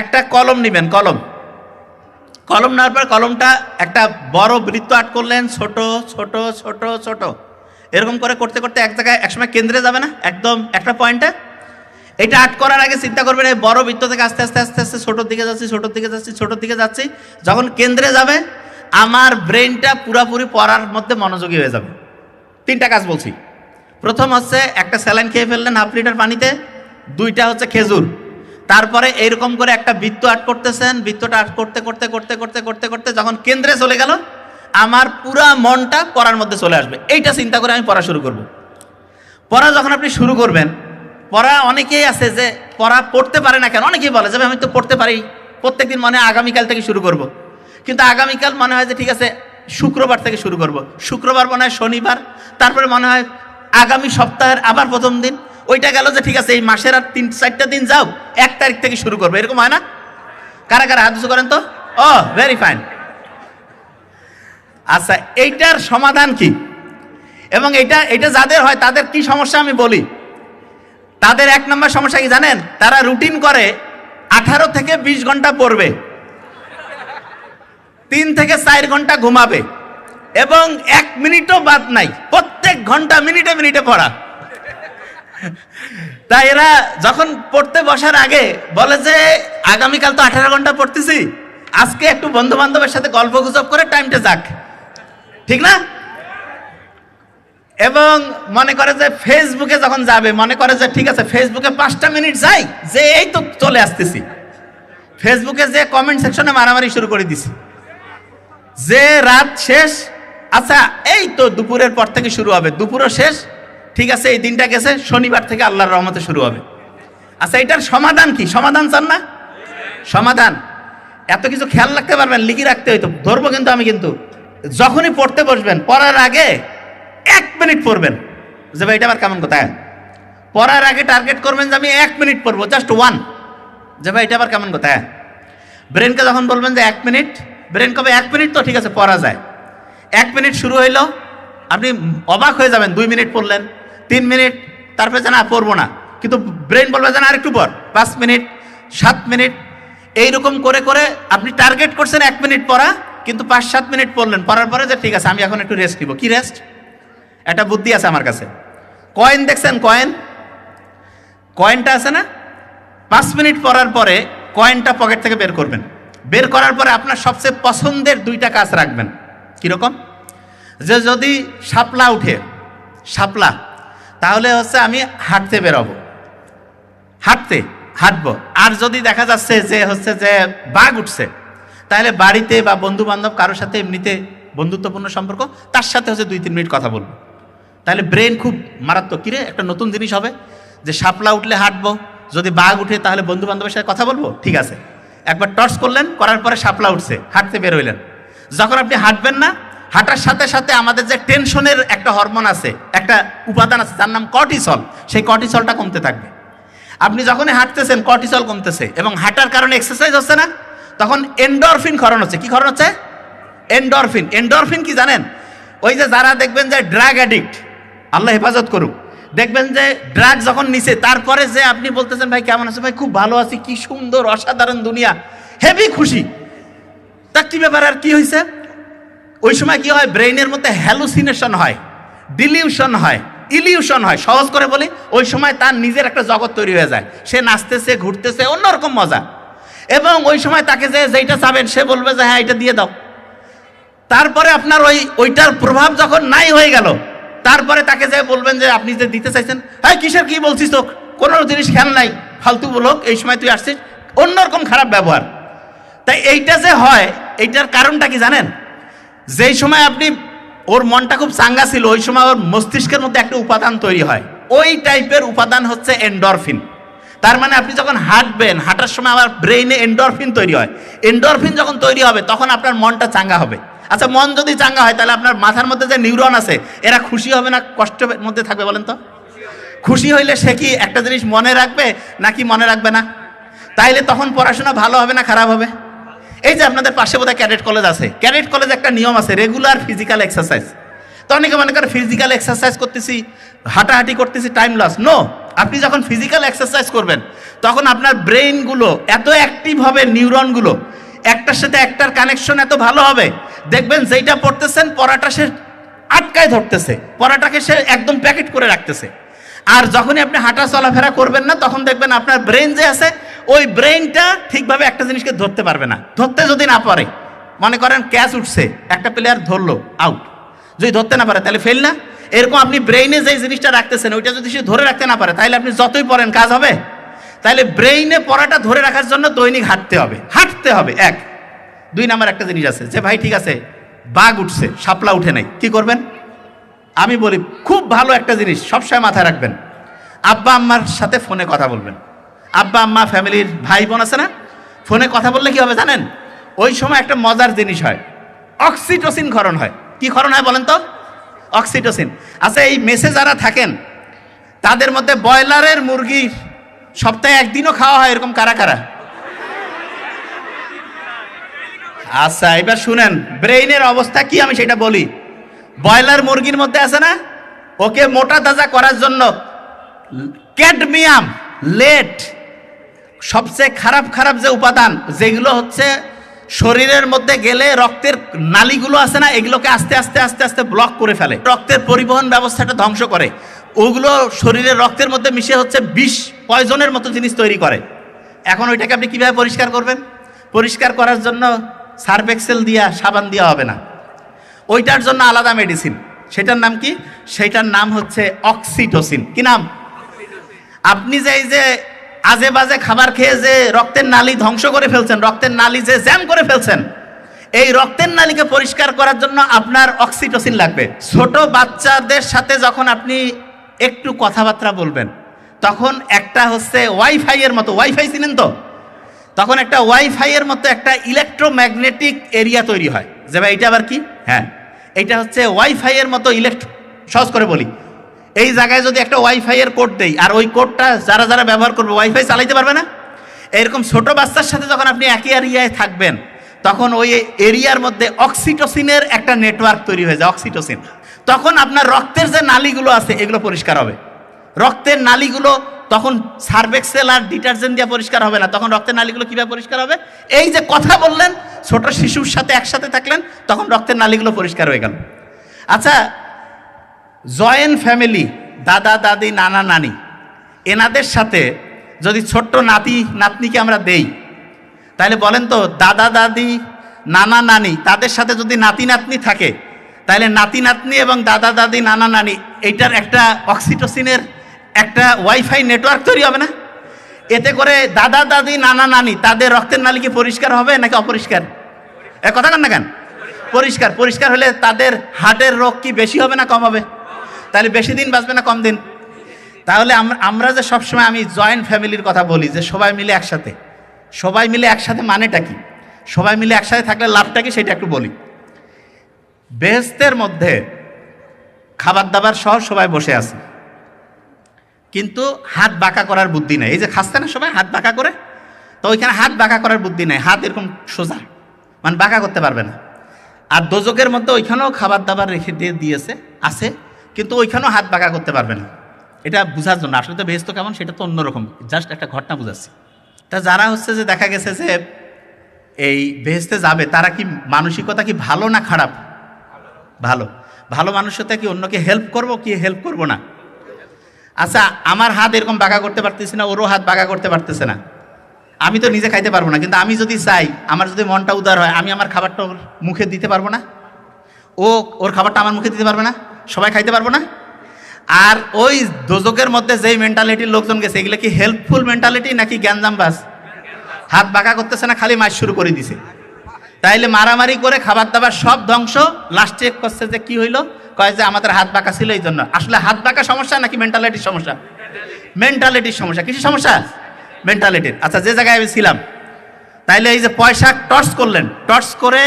একটা কলম নেবেন, কলম। কলম নেওয়ার পর কলমটা একটা বড় বৃত্ত আট করলেন, ছোট ছোট ছোট ছোট। এরকম করে করতে করতে এক জায়গায় একসময় কেন্দ্রে যাবে না? একদম একটা পয়েন্টে? এটা আট করার আগে চিন্তা করবেন, এই বড় বৃত্ত থেকে আস্তে আস্তে আস্তে আস্তে, ছোটোর দিকে যাচ্ছি, ছোটোর দিকে যাচ্ছি, ছোটোর দিকে যাচ্ছি। যখন কেন্দ্রে যাবে, আমার ব্রেনটা পুরাপুরি পড়ার মধ্যে মনোযোগী হয়ে যাবে। তিনটা কাজ বলছি। প্রথম হচ্ছে, একটা স্যালাইন খেয়ে ফেললেন হাফ লিটার পানিতে, দুইটা হচ্ছে খেজুর। তারপরে এইরকম করে একটা বৃত্ত আট করতেছেন, বৃত্তটা আট করতে করতে করতে করতে করতে করতে যখন কেন্দ্রে চলে গেল, আমার পুরা মনটা পড়ার মধ্যে চলে আসবে। এইটা চিন্তা করে আমি পড়া শুরু করব। পড়া যখন আপনি শুরু করবেন, পড়া অনেকেই আছে যে পড়া পড়তে পারে না কেন? অনেকেই বলে যে আমি তো পড়তে পারি। প্রত্যেকদিন মনে আগামীকাল থেকে শুরু করব। কিন্তু আগামীকাল মনে হয় যে, ঠিক আছে, শুক্রবার থেকে শুরু করব। শুক্রবার মনে হয় শনিবার, তারপরে মনে হয় আগামী সপ্তাহের আবার প্রথম দিন। ওইটা গেল যে, ঠিক আছে, এই মাসের আর তিন চারটা দিন যাও, এক তারিখ থেকে শুরু করব। এরকম হয় না? কারা কারা হাত করেন তো? ও ভেরি ফাইন আচ্ছা এইটার সমাধান কি? এবং এটা এটা যাদের হয়, তাদের কি সমস্যা আমি বলি? তাদের এক নম্বর সমস্যা কি জানেন? তারা রুটিন করে, আঠারো থেকে বিশ ঘণ্টা পড়বে। তিন থেকে চার ঘণ্টা ঘুমাবে। এবং এক মিনিটও বাদ নাই। প্রত্যেক ঘণ্টা মিনিটে মিনিটে পড়া। তাই এরা যখন পড়তে বসার আগে বলে যে, আগামীকাল তো আঠারো ঘণ্টা পড়তেছি। আজকে একটু বন্ধু বান্ধবের সাথে গল্প গুজব করে টাইমটা যাক। ঠিক না? এবং মনে করে যে ফেসবুকে যখন যাবে, মনে করে যে, ঠিক আছে ফেসবুকে পাঁচটা মিনিট যাই, যে এই তো চলে আসতেছি। ফেসবুকে যে কমেন্ট সেকশনে মারামারি শুরু করে দিছি। যে রাত শেষ আচ্ছা এই তো দুপুরের পর থেকে শুরু হবে, দুপুরও শেষ ঠিক আছে, এই দিনটা গেছে, শনিবার থেকে আল্লাহর রহমতে শুরু হবে। আচ্ছা এটার সমাধান কি? সমাধান চান না? সমাধান। এত কিছু খেয়াল রাখতে পারবেন, লিখে রাখতে হইতো। ধরবো কিন্তু আমি কিন্তু। যখনই পড়তে বসবেন, পড়ার আগে এক মিনিট পড়বেন। যে ভাই, এটা আবার কেমন কথা? পড়ার আগে টার্গেট করবেন যে আমি এক মিনিট পড়ব, জাস্ট ওয়ান। যে ভাই, এটা আবার কেমন কথা? ব্রেনকে যখন বলবেন যে এক মিনিট, ব্রেন কবে এক মিনিট তো ঠিক আছে, পড়া যায়। এক মিনিট শুরু হইল, আপনি অবাক হয়ে যাবেন, দুই মিনিট পড়লেন। তিন মিনিট, তারপরে আর পড়ব না। কিন্তু ব্রেন বলবে যেন আরেকটু পর পাঁচ মিনিট, সাত মিনিট, এইরকম করে করে আপনি টার্গেট করছেন এক মিনিট পড়া, কিন্তু পাঁচ, সাত মিনিট পড়লেন। পড়ার পরে যে ঠিক আছে, আমি এখন একটু রেস্ট নিব। কি রেস্ট একটা বুদ্ধি আছে আমার কাছে। কয়েন দেখছেন কয়েন কয়েনটা আছে না? পাঁচ মিনিট পড়ার পরে কয়েনটা পকেট থেকে বের করবেন। বের করার পরে আপনার সবচেয়ে পছন্দের দুইটা কাজ রাখবেন। কীরকম? যে যদি শাপলা উঠে, শাপলা তাহলে হচ্ছে আমি হাঁটতে বেরোবো। হাঁটতে, হাঁটবো। আর যদি দেখা যাচ্ছে যে হচ্ছে যে বাঘ উঠছে, তাহলে বাড়িতে বা বন্ধু বান্ধব কারোর সাথে এমনিতে বন্ধুত্বপূর্ণ সম্পর্ক, তার সাথে হচ্ছে দুই, তিন মিনিট কথা বলব। তাহলে ব্রেন খুব মারাত্মক। কিরে? একটা নতুন জিনিস হবে যে শাপলা উঠলে হাঁটবো, যদি বাঘ উঠে তাহলে বন্ধু বান্ধবের সাথে কথা বলব? ঠিক আছে। একবার টর্চ করলেন, করার পরে সাপলা উঠছে, হাঁটতে বের হইলেন। যখন আপনি হাঁটবেন না হাঁটার সাথে সাথে আমাদের যে টেনশনের একটা হরমোন আছে, একটা উপাদান আছে, যার নাম কর্টিসল, সেই কর্টিসলটা কমতে থাকবে। আপনি যখনই হাঁটতেছেন, কর্টিসল কমতেছে এবং হাঁটার কারণে এক্সারসাইজ হচ্ছে না, তখন এন্ডরফিন খরণ হচ্ছে। কি খরণ হচ্ছে? এন্ডরফিন এন্ডরফিন কি জানেন? ওই যে যারা দেখবেন যে ড্রাগ অ্যাডিক্ট আল্লাহ হেফাজত করুক, দেখবেন যে ড্রাগ যখন নিছে, তারপরে যে আপনি বলতেছেন, ভাই, কেমন আছে? ভাই, খুব ভালো আছি, কি সুন্দর, অসাধারণ দুনিয়া, হেভি খুশি। তা কি ব্যাপার আর কি হয়েছে ওই সময় কি হয়? ব্রেইনের মধ্যে হ্যালুসিনেশন হয় ডিলিউশন হয় ইলিউশন হয়। সহজ করে বলি, ওই সময় তার নিজের একটা জগৎ তৈরি হয়ে যায়। সে নাচতেছে, ঘুরতেছে, অন্যরকম মজা। এবং ওই সময় তাকে যে যেইটা চাবেন, সে বলবে যে হ্যাঁ এটা দিয়ে দাও। তারপরে আপনার ওই, ওইটার প্রভাব যখন নাই হয়ে গেল, তারপরে তাকে যে বলবেন যে, আপনি যে দিতে চাইছেন হ্যাঁ কিসের কি বলছিস তো কোনো জিনিস খেয়াল নাই, ফালতু বলো এই সময় তুই আসছিস। অন্যরকম খারাপ ব্যবহার। তাই এইটা যে হয়, এইটার কারণটা কি জানেন? যেই সময় আপনি, ওর মনটা খুব চাঙ্গা ছিল, ওই সময় ওর মস্তিষ্কের মধ্যে একটা উপাদান তৈরি হয়। ওই টাইপের উপাদান হচ্ছে এন্ডরফিন তার মানে আপনি যখন হাঁটবেন, হাঁটার সময় আমার ব্রেইনে এন্ডরফিন তৈরি হয়। এন্ডরফিন যখন তৈরি হবে, তখন আপনার মনটা চাঙ্গা হবে। আচ্ছা মন যদি চাঙ্গা হয়, তাহলে আপনার মাথার মধ্যে যে নিউরন আছে, এরা খুশি হবে না কষ্টের মধ্যে থাকবে বলেন তো? খুশি হইলে সে কি একটা জিনিস মনে রাখবে, নাকি মনে রাখবে না? তাইলে তখন পড়াশোনা ভালো হবে না খারাপ হবে? এই যে আপনাদের পাশে বোধহয় ক্যাডেট কলেজ আছে। ক্যাডেট কলেজ একটা নিয়ম আছে রেগুলার ফিজিক্যাল এক্সারসাইজ তো অনেকে মনে করেন ফিজিক্যাল এক্সারসাইজ করতেছি, হাঁটাহাঁটি করতেছি টাইম লস নো আপনি যখন ফিজিক্যাল এক্সারসাইজ করবেন, তখন আপনার ব্রেইনগুলো এত অ্যাক্টিভ হবে নিউরনগুলো একটার সাথে একটার কানেকশন এত ভালো হবে। দেখবেন যেইটা পড়তেছেন, পড়াটা সে আটকায় ধরতেছে, পড়াটাকে সে একদম প্যাকেট করে রাখতেছে। আর যখনই আপনি হাঁটা চলাফেরা করবেন না, তখন দেখবেন আপনার ব্রেন যে আছে ওই ব্রেনটা ঠিকভাবে একটা জিনিসকে ধরতে পারবে না। ধরতে যদি না পারে, মনে করেন ক্যাচ উঠছে, একটা প্লেয়ার ধরলো আউট যদি ধরতে না পারে, তাহলে ফেল না। এরকম আপনি ব্রেইনে যে জিনিসটা রাখতেছেন, ওইটা যদি সে ধরে রাখতে না পারে, তাহলে আপনি যতই পড়েন, কাজ হবে। তাহলে ব্রেইনে পড়াটা ধরে রাখার জন্য দৈনিক হাঁটতে হবে। হাঁটতে হবে, এক। দুই নাম্বার একটা জিনিস আছে যে, ভাই, ঠিক আছে, বাঘ উঠছে, শাপলা উঠে নাই, কি করবেন? আমি বলি, খুব ভালো একটা জিনিস, সবসময় মাথায় রাখবেন। আব্বা, আম্মার সাথে ফোনে কথা বলবেন। আব্বা, আম্মা, ফ্যামিলির ভাই বোন আছে না? ফোনে কথা বললে কি হবে জানেন? ওই সময় একটা মজার জিনিস হয়। অক্সিটোসিন ক্ষরণ হয়। কি ক্ষরণ হয় বলেন তো? অক্সিটোসিন। আচ্ছা এই মেসে যারা থাকেন, তাদের মধ্যে ব্রয়লারের মুরগি সপ্তাহে একদিনও খাওয়া হয় এরকম কারা কারা? আচ্ছা এবার শুনেন, ব্রেইনের অবস্থা কি আমি সেটা বলি। ব্রয়লার মুরগির মধ্যে আছে না? ওকে মোটা তাজা করার জন্য ক্যাডমিয়াম লেট সবচেয়ে খারাপ খারাপ যে উপাদান, যেগুলো হচ্ছে শরীরের মধ্যে গেলে রক্তের নালিগুলো আছে না, এগুলোকে আস্তে আস্তে আস্তে আস্তে ব্লক করে ফেলে। রক্তের পরিবহন ব্যবস্থাটা ধ্বংস করে। ওগুলো শরীরের রক্তের মধ্যে মিশে হচ্ছে বিষ পয়জনের মতো জিনিস তৈরি করে। এখন ওইটাকে আপনি কীভাবে পরিষ্কার করবেন? পরিষ্কার করার জন্য সার্ফ এক্সেল দিয়া সাবান দেওয়া হবে না। ওইটার জন্য আলাদা মেডিসিন সেটার নাম কি? সেটার নাম হচ্ছে অক্সিটোসিন কি নাম? আপনি যে এই যে আজে বাজে খাবার খেয়ে যে রক্তের নালী ধ্বংস করে ফেলছেন, রক্তের নালী যে জ্যাম করে ফেলছেন, এই রক্তের নালীকে পরিষ্কার করার জন্য আপনার অক্সিটোসিন লাগবে। ছোট বাচ্চাদের সাথে যখন আপনি একটু কথাবার্তা বলবেন, তখন একটা হচ্ছে ওয়াইফাই এর মতো, ওয়াইফাই চিনেন তো? তখন একটা ওয়াইফাই এর মতো একটা ইলেকট্রোম্যাগনেটিক এরিয়া তৈরি হয়। যে ভাই এটা আবার কি? হ্যাঁ এটা হচ্ছে ওয়াইফাই এর মতো ইলেকট্রো, সহজ করে বলি। এই জায়গায় যদি একটা ওয়াইফাই এর কোড দেই, আর ওই কোডটা যারা যারা ব্যবহার করবে ওয়াইফাই চালাইতে পারবে না? এরকম ছোট বাচ্চার সাথে যখন আপনি একই এরিয়ায় থাকবেন, তখন ওই এরিয়ার মধ্যে অক্সিটোসিনের একটা নেটওয়ার্ক তৈরি হয়ে যায় অক্সিটোসিন তখন আপনার রক্তের যে নালীগুলো আছে, এগুলো পরিষ্কার হবে। রক্তের নালীগুলো তখন সার্ভেক্সেল আর ডিটারজেন্ট দিয়ে পরিষ্কার হবে না। তখন রক্তের নালীগুলো কীভাবে পরিষ্কার হবে? এই যে কথা বললেন, ছোট শিশুর সাথে একসাথে থাকলেন, তখন রক্তের নালীগুলো পরিষ্কার হয়ে গেল। আচ্ছা জয়েন্ট ফ্যামিলি, দাদা, দাদি, নানা, নানি, এনাদের সাথে যদি ছোট্ট নাতি, নাতনিকে আমরা দেই, তাহলে বলেন তো দাদা, দাদি, নানা, নানি, তাদের সাথে যদি নাতি, নাতনি থাকে, তাহলে নাতি, নাতনি এবং দাদা, দাদি, নানা, নানি, এইটার একটা অক্সিটোসিনের একটা ওয়াইফাই নেটওয়ার্ক তৈরি হবে না? এতে করে দাদা, দাদি, নানা, নানি, তাদের রক্তের নালী কি পরিষ্কার হবে নাকি অপরিষ্কার? এ কথা কেন না কেন? পরিষ্কার পরিষ্কার হলে তাদের হার্টের রোগ কি বেশি হবে না কম হবে? তাহলে বেশি দিন বাঁচবে না কম দিন? তাহলে আম- আমরা যে সবসময় আমি জয়েন্ট ফ্যামিলির কথা বলি, যে সবাই মিলে একসাথে। সবাই মিলে একসাথে মানেটা কি? সবাই মিলে একসাথে থাকলে লাভটা কি সেটা একটু বলি। বেহেস্তের মধ্যে খাবার দাবার সহ সবাই বসে আছে। কিন্তু হাত বাঁকা করার বুদ্ধি নেই। এই যে খাচ্ছে না সবাই, হাত বাঁকা করে? তো ওইখানে হাত বাঁকা করার বুদ্ধি নেই। হাত এরকম সোজা। মানে বাঁকা করতে পারবে না। আর দোজকের মধ্যে ওইখানেও খাবার দাবার রেখে দিয়ে দিয়েছে, আছে। কিন্তু ওইখানেও হাত বাঁকা করতে পারবে না। এটা বোঝার জন্য। আসলে তো বেহেস্ত কেমন, সেটা তো অন্যরকম। জাস্ট একটা ঘটনা বুঝাচ্ছি। তা যারা হচ্ছে যে দেখা গেছে যে এই বেহেস্তে যাবে, তারা কি মানসিকতা কি ভালো না খারাপ? ভালো। ভালো মানুষতা কি অন্যকে হেল্প করব কি হেল্প করব না? আচ্ছা আমার হাত এরকম বাঁকা করতে পারতেছি না, ওরও হাত বাঁকা করতে পারতেছে না। আমি তো নিজে খাইতে পারব না, কিন্তু আমি যদি চাই, আমার যদি মনটা উদার হয়, আমি আমার খাবারটা মুখে দিতে পারব না? ও, ওর খাবারটা আমার মুখে দিতে পারবে না? সবাই খাইতে পারব না? আর ওই দোজকের মধ্যে যেই মেন্টালিটির লোকজন গেছে, এগুলো কি হেল্পফুল মেন্টালিটি নাকি জ্ঞানজাম বাস হাত বাঁকা করতেছে না, খালি মাছ শুরু করে দিছে। তাইলে মারামারি করে খাবার দাবার সব ধ্বংস। লাস্টে করছে যে কি হইল, কয় যে আমাদের হাত বাঁকা ছিল এই জন্য আসলে হাত বাঁকা সমস্যা নাকি মেন্টালিটির সমস্যা? মেন্টালিটির সমস্যা। কিছু সমস্যা? মেন্টালিটির আচ্ছা যে জায়গায় আমি ছিলাম, তাইলে এই যে পয়সা টর্চ করলেন। টর্চ করে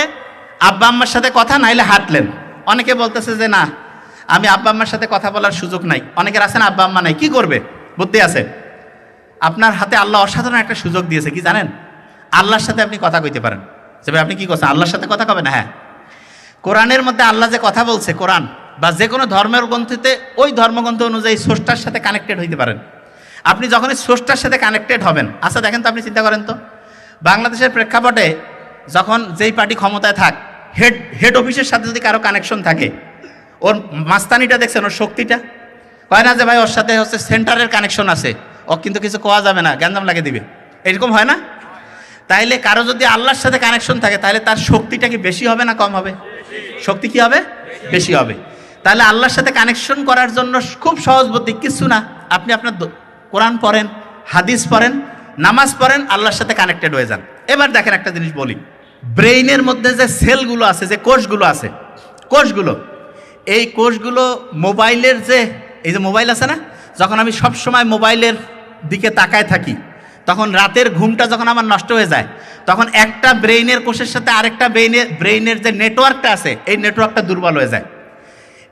আব্বা আম্মার সাথে কথা, নাইলে হাঁটলেন। অনেকে বলতেছে যে না আমি আব্বা আম্মার সাথে কথা বলার সুযোগ নাই। অনেকের আছে না আব্বা আম্মা নাই, কি করবে? বুদ্ধি আছে। আপনার হাতে আল্লাহ অসাধারণ একটা সুযোগ দিয়েছে, কি জানেন? আল্লাহর সাথে আপনি কথা কইতে পারেন। যে আপনি কি করছেন? আল্লাহর সাথে কথা কবেন? হ্যাঁ। কোরআনের মধ্যে আল্লাহ যে কথা বলছে, কোরআন, বা যে কোনো ধর্মের গ্রন্থিতে ওই ধর্মগ্রন্থ অনুযায়ী স্রষ্টার সাথে কানেক্টেড হইতে পারেন। আপনি যখনই স্রষ্টার সাথে কানেক্টেড হবেন আচ্ছা দেখেন তো আপনি চিন্তা করেন তো। বাংলাদেশের প্রেক্ষাপটে যখন যেই পার্টি ক্ষমতায় থাক হেড হেড অফিসের সাথে যদি কারও কানেকশন থাকে ওর মাস্তানিটা দেখছেন, ওর শক্তিটা? হয় না যে ভাই, ওর সাথে হচ্ছে সেন্টারের কানেকশন আছে। ও কিন্তু কিছু কোয়া যাবে না, গ্যাঞ্জাম লাগে দিবে। এরকম হয় না? তাইলে কারও যদি আল্লাহর সাথে কানেকশন থাকে তাহলে তার শক্তিটা কি বেশি হবে না কম হবে? শক্তি কি হবে? বেশি হবে। তাহলে আল্লাহর সাথে কানেকশন করার জন্য খুব সহজ বুদ্ধি কিছু না। আপনি আপনার কোরআন পড়েন, হাদিস পড়েন, নামাজ পড়েন, আল্লাহর সাথে কানেক্টেড হয়ে যান। এবার দেখেন একটা জিনিস বলি। ব্রেইনের মধ্যে যে সেলগুলো আছে, যে কোষগুলো আছে, কোষগুলো এই কোষগুলো মোবাইলের যে, এই যে মোবাইল আছে না, যখন আমি সব সময় মোবাইলের দিকে তাকায় থাকি, তখন রাতের ঘুমটা যখন আমার নষ্ট হয়ে যায়, তখন একটা ব্রেইনের কোষের সাথে আরেকটা ব্রেইনের ব্রেইনের যে নেটওয়ার্কটা আছে, এই নেটওয়ার্কটা দুর্বল হয়ে যায়।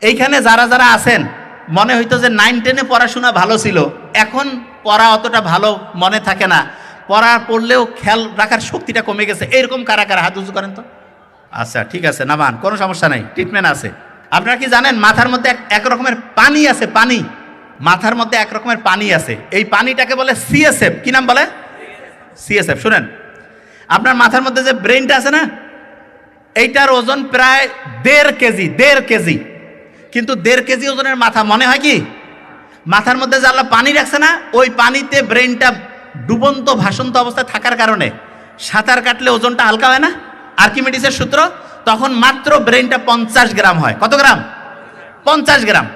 এইখানে যারা যারা আছেন, মনে হইতো যে নাইন টেনে পড়াশোনা ভালো ছিল, এখন পড়া অতটা ভালো মনে থাকে না। পড়া পড়লেও খেয়াল রাখার শক্তিটা কমে গেছে। এরকম কারা কারা? হাত উঁচু করেন তো? আচ্ছা ঠিক আছে নামান কোনো সমস্যা নাই ট্রিটমেন্ট আছে। আপনারা কি জানেন, মাথার মধ্যে এক- রকমের পানি আছে, পানি। মাথার মধ্যে এক রকমের পানি আছে। এই পানিটাকে বলে সিএসএফ কি নাম বলে? সিএসএফ শুনেন। আপনার মাথার মধ্যে যে ব্রেনটা আছে না, এইটার ওজন প্রায় দেড় কেজি দেড় কেজি। কিন্তু দেড় কেজি ওজনের মাথা, মনে হয় কি? মাথার মধ্যে যে আল্লাহ পানি রাখছে না, ওই পানিতে ব্রেনটা ডুবন্ত, ভাসন্ত অবস্থায় থাকার কারণে সাঁতার কাটলে ওজনটা হালকা হয় না? আর্কিমেডিসের সূত্র? তখন মাত্র ব্রেনটা পঞ্চাশ গ্রাম হয়। কত গ্রাম? পঞ্চাশ গ্রাম।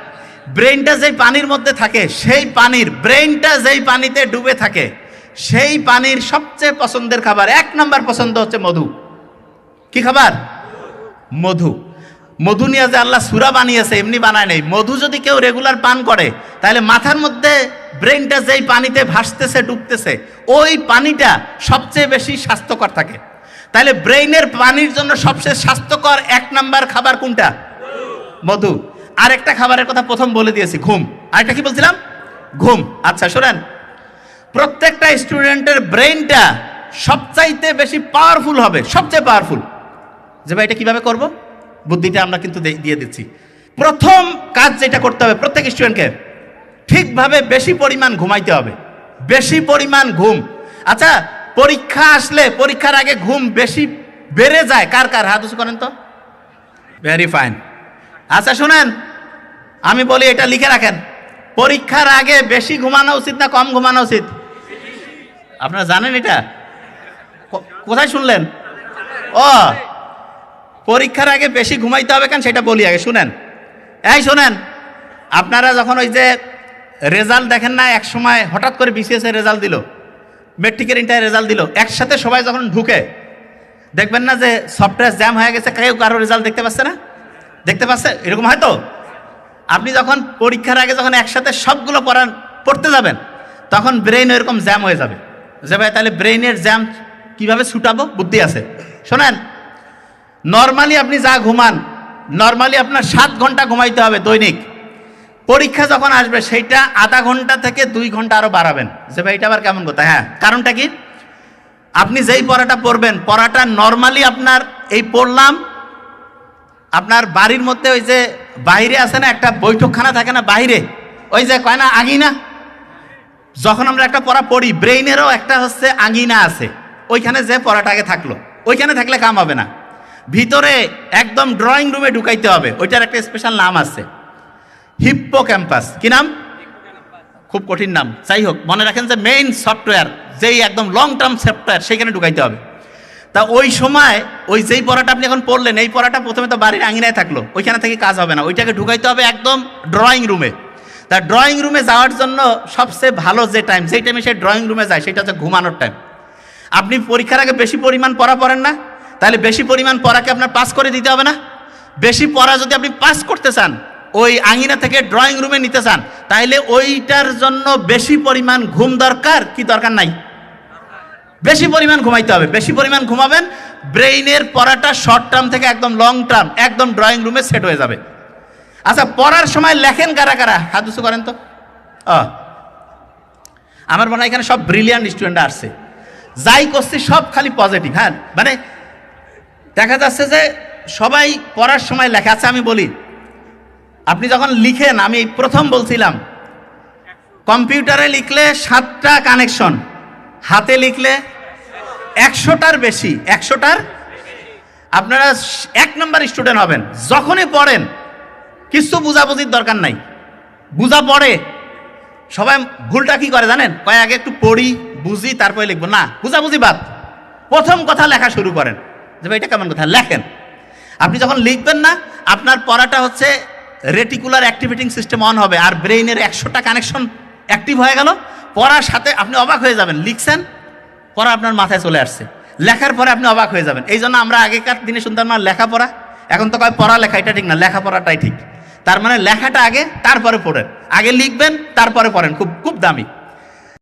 ব্রেনটা যেই পানির মধ্যে থাকে, সেই পানির ব্রেনটা যেই পানিতে ডুবে থাকে, সেই পানির সবচেয়ে পছন্দের খাবার, এক নম্বর পছন্দ হচ্ছে মধু। কি খাবার? মধু। মধু নিয়ে যে আল্লাহ সুরা বানিয়েছে, এমনি বানায় নেই। মধু যদি কেউ রেগুলার পান করে, তাহলে মাথার মধ্যে ব্রেনটা যেই পানিতে ভাসতেছে, ডুবতেছে, ওই পানিটা সবচেয়ে বেশি স্বাস্থ্যকর থাকে। তাহলে ব্রেইনের পানির জন্য সবচেয়ে স্বাস্থ্যকর এক নাম্বার খাবার কোনটা? মধু। আর একটা খাবারের কথা প্রথম বলে দিয়েছি, ঘুম। আরেকটা কি বলছিলাম? ঘুম। আচ্ছা শোনেন। প্রত্যেকটা স্টুডেন্টের ব্রেইনটা সবচাইতে বেশি পাওয়ারফুল হবে, সবচেয়ে পাওয়ারফুল। যে ভাই, এটা কীভাবে করব? বুদ্ধিটা আমরা কিন্তু দিয়ে দিচ্ছি। প্রথম কাজ যেটা করতে হবে প্রত্যেক স্টুডেন্টকে, ঠিকভাবে বেশি পরিমাণ ঘুমাইতে হবে। বেশি পরিমাণ ঘুম। আচ্ছা পরীক্ষা আসলে, পরীক্ষার আগে ঘুম বেশি বেড়ে যায়। কার কার? হাত উঁচু করেন তো। ভেরি ফাইন আচ্ছা শুনেন, আমি বলি এটা লিখে রাখেন। পরীক্ষার আগে বেশি ঘুমানো উচিত না কম ঘুমানো উচিত? আপনারা জানেন এটা? কোথায় শুনলেন? ও, পরীক্ষার আগে বেশি ঘুমাইতে হবে কেন? সেটা বলি আগে, শুনেন। এই শুনেন, আপনারা যখন ওই যে রেজাল্ট দেখেন না, এক সময় হঠাৎ করে বিসিএস এর রেজাল্ট দিল। মেট্রিকের ইন্টার রেজাল্ট দিল। একসাথে সবাই যখন ঢুকে, দেখবেন না যে সফটওয়্যার জ্যাম হয়ে গেছে, কেউ কারও রেজাল্ট দেখতে পাচ্ছে না? দেখতে পাচ্ছে? এরকম হয়তো আপনি যখন পরীক্ষার আগে যখন একসাথে সবগুলো পড়ান, পড়তে যাবেন, তখন ব্রেন এরকম জ্যাম হয়ে যাবে। যে ভাই, তাহলে ব্রেনের জ্যাম কীভাবে ছুটাবো? বুদ্ধি আছে। শোনেন নর্মালি আপনি যা ঘুমান নর্মালি আপনার সাত ঘণ্টা ঘুমাইতে হবে দৈনিক। পরীক্ষা যখন আসবে, সেইটা আধা ঘণ্টা থেকে দুই ঘণ্টা আরও বাড়াবেন। যে ভাই, এটা আবার কেমন কথা? হ্যাঁ কারণটা কি? আপনি যেই পড়াটা পড়বেন, পড়াটা নর্মালি আপনার এই পড়লাম, আপনার বাড়ির মধ্যে ওই যে বাইরে আছে না, একটা বৈঠকখানা থাকে না বাইরে, ওই যে কয় না, আঙিনা? যখন আমরা একটা পড়া পড়ি, ব্রেইনেরও একটা হচ্ছে আঙিনা আছে। ওইখানে যে পড়াটা আগে থাকল, ওইখানে থাকলে কাম হবে না। ভিতরে একদম ড্রয়িং রুমে ঢুকাইতে হবে, ওইটার একটা স্পেশাল নাম আছে। হিপ্পো ক্যাম্পাস কি নাম? খুব কঠিন নাম। যাই হোক মনে রাখেন যে মেইন সফটওয়্যার যেই একদম লং টার্ম সফটওয়্যার সেখানে ঢুকাইতে হবে। তা ওই সময় ওই যেই পড়াটা আপনি এখন পড়লেন এই পড়াটা প্রথমে তো বাড়ির আঙিনায় থাকল। ওইখানে থেকে কাজ হবে না। ওইটাকে ঢুকাইতে হবে একদম ড্রয়িং রুমে তা ড্রয়িং রুমে যাওয়ার জন্য সবচেয়ে ভালো যে টাইম সেই টাইমে সে ড্রয়িং রুমে যায় সেটা হচ্ছে ঘুমানোর টাইম আপনি পরীক্ষার আগে বেশি পরিমাণ পড়া পড়েন না তাহলে বেশি পরিমাণ পড়াকে আপনার পাস করে দিতে হবে না। বেশি পড়া যদি আপনি পাস করতে চান ওই আঙিনা থেকে ড্রয়িং রুমে নিতে চান তাহলে ওইটার জন্য বেশি পরিমাণ ঘুম দরকার, কি দরকার নাই? বেশি পরিমাণ ঘুমাইতে হবে। বেশি পরিমাণ ঘুমাবেন, ব্রেইনের পড়াটা শর্ট টার্ম থেকে একদম লং টার্ম একদম ড্রয়িং রুমে সেট হয়ে যাবে। আচ্ছা পড়ার সময় লেখেন কারা কারা? উঁচু করেন তো। আমার মনে হয় এখানে সব ব্রিলিয়ান্ট স্টুডেন্ট আসছে। যাই করছি, সব খালি পজিটিভ হ্যাঁ? মানে দেখা যাচ্ছে যে সবাই পড়ার সময় লেখা। আছে আমি বলি আপনি যখন লিখেন, আমি প্রথম বলছিলাম, কম্পিউটারে লিখলে সাতটা কানেকশন, হাতে লিখলে একশোটার বেশি, একশোটার আপনারা এক নম্বর স্টুডেন্ট হবেন। যখনই পড়েন, কিছু বুঝাবুঝির দরকার নাই। বুঝা পড়ে। সবাই ভুলটা কি করে জানেন? কয়, আগে একটু পড়ি, বুঝি, তারপরে লিখব। না, বুঝাবুঝি বাদ। প্রথম কথা লেখা শুরু করেন। যে এটা কেমন কথা? লেখেন। আপনি যখন লিখবেন না, আপনার পড়াটা হচ্ছে রেটিকুলার অ্যাক্টিভেটিং সিস্টেম অন হবে। আর ব্রেইনের একশোটা কানেকশন অ্যাক্টিভ হয়ে গেল। পড়ার সাথে আপনি অবাক হয়ে যাবেন। লিখছেন, পড়া আপনার মাথায় চলে আসছে। লেখার পরে আপনি অবাক হয়ে যাবেন। এই জন্য আমরা আগেকার দিনে শুনতাম না, লেখাপড়া। এখন তো কয়, পড়া লেখা, এটা ঠিক না। লেখাপড়াটাই ঠিক। তার মানে লেখাটা আগে, তারপরে পড়েন। আগে লিখবেন, তারপরে পড়েন। খুব খুব দামি।